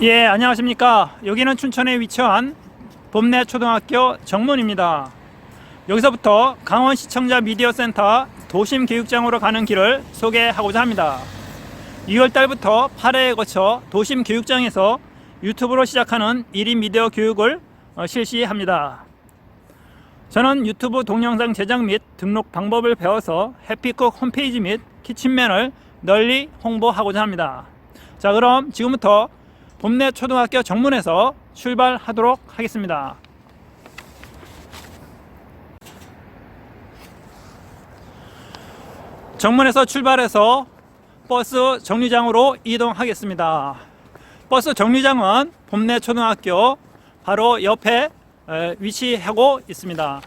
예, 안녕하십니까. 여기는 춘천에 위치한 봄내 초등학교 정문입니다. 여기서부터 강원 시청자 미디어 센터 도심 교육장으로 가는 길을 소개하고자 합니다. 2월 달부터 8회에 거쳐 도심 교육장에서 유튜브로 시작하는 1인 미디어 교육을 어, 실시합니다. 저는 유튜브 동영상 제작 및 등록 방법을 배워서 해피쿡 홈페이지 및 키친맨을 널리 홍보하고자 합니다. 자, 그럼 지금부터 봄내 초등학교 정문에서 출발하도록 하겠습니다. 정문에서 출발해서 버스 정류장으로 이동하겠습니다. 버스 정류장은 봄내 초등학교 바로 옆에 에, 위치하고 있습니다.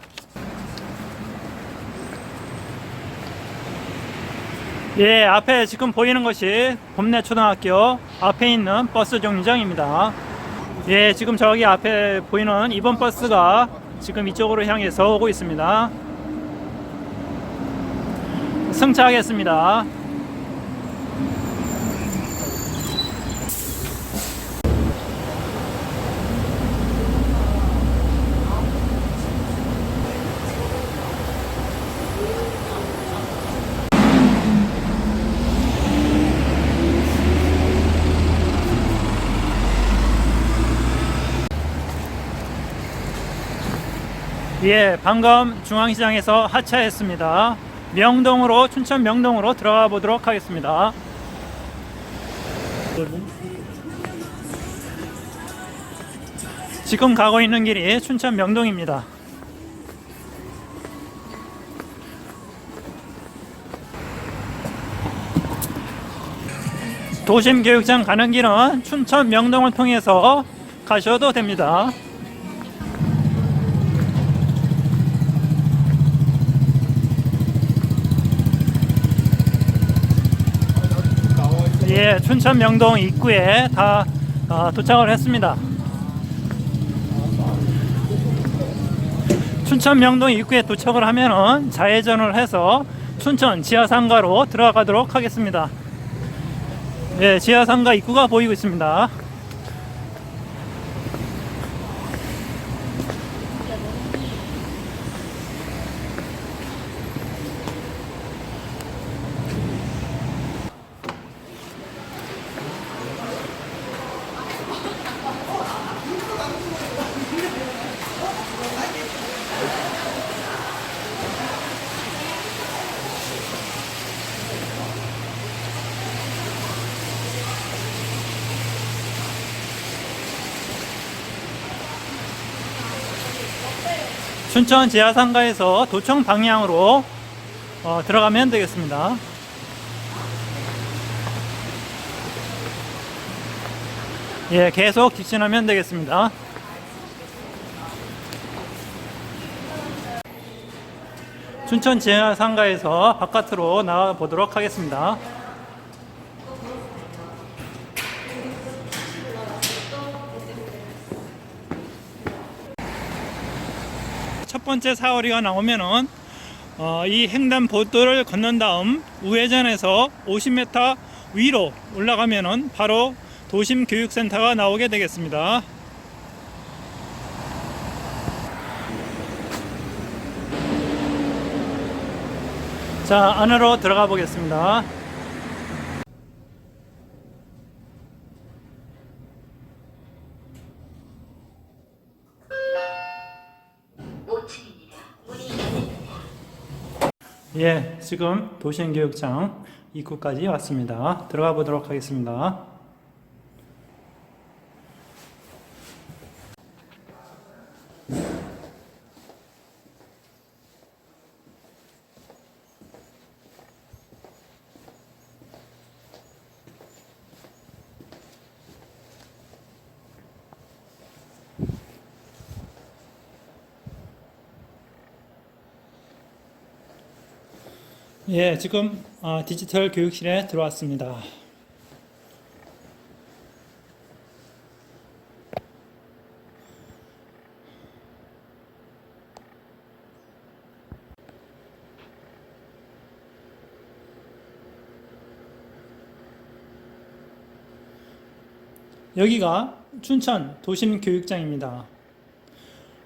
예, 앞에 지금 보이는 것이 봄내 초등학교 앞에 있는 버스 정류장입니다. 예, 지금 저기 앞에 보이는 이번 버스가 지금 이쪽으로 향해서 오고 있습니다. 승차하겠습니다. 예, 방금 중앙시장에서 하차했습니다. 명동으로 춘천 명동으로 들어가 보도록 하겠습니다. 지금 가고 있는 길이 춘천 명동입니다. 도심 교육장 가는 길은 춘천 명동을 통해서 가셔도 됩니다. 예, 춘천 명동 입구에 다 어, 도착을 했습니다. 춘천 명동 입구에 도착을 하면은 좌회전을 해서 춘천 지하상가로 들어가도록 하겠습니다. 예, 지하상가 입구가 보이고 있습니다. 춘천 지하상가에서 도청 방향으로 어, 들어가면 되겠습니다. 예, 계속 직진하면 되겠습니다. 춘천 지하상가에서 바깥으로 나와 보도록 하겠습니다. 첫 번째 사거리가 나오면은 어, 이 횡단 보도를 건넌 다음 우회전해서 50m 위로 올라가면은 바로 도심 교육센터가 나오게 되겠습니다. 자, 안으로 들어가 보겠습니다. 예, 지금 도시행교육장 입구까지 왔습니다. 들어가 보도록 하겠습니다. 예, 지금 어, 디지털 교육실에 들어왔습니다. 여기가 춘천 도심교육장입니다.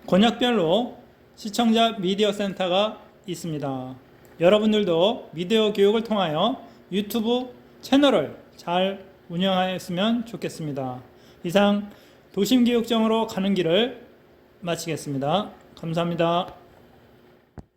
권역별로 시청자 미디어 센터가 있습니다. 여러분들도 미디어 교육을 통하여 유튜브 채널을 잘 운영하였으면 좋겠습니다. 이상 도심교육장으로 가는 길을 마치겠습니다. 감사합니다.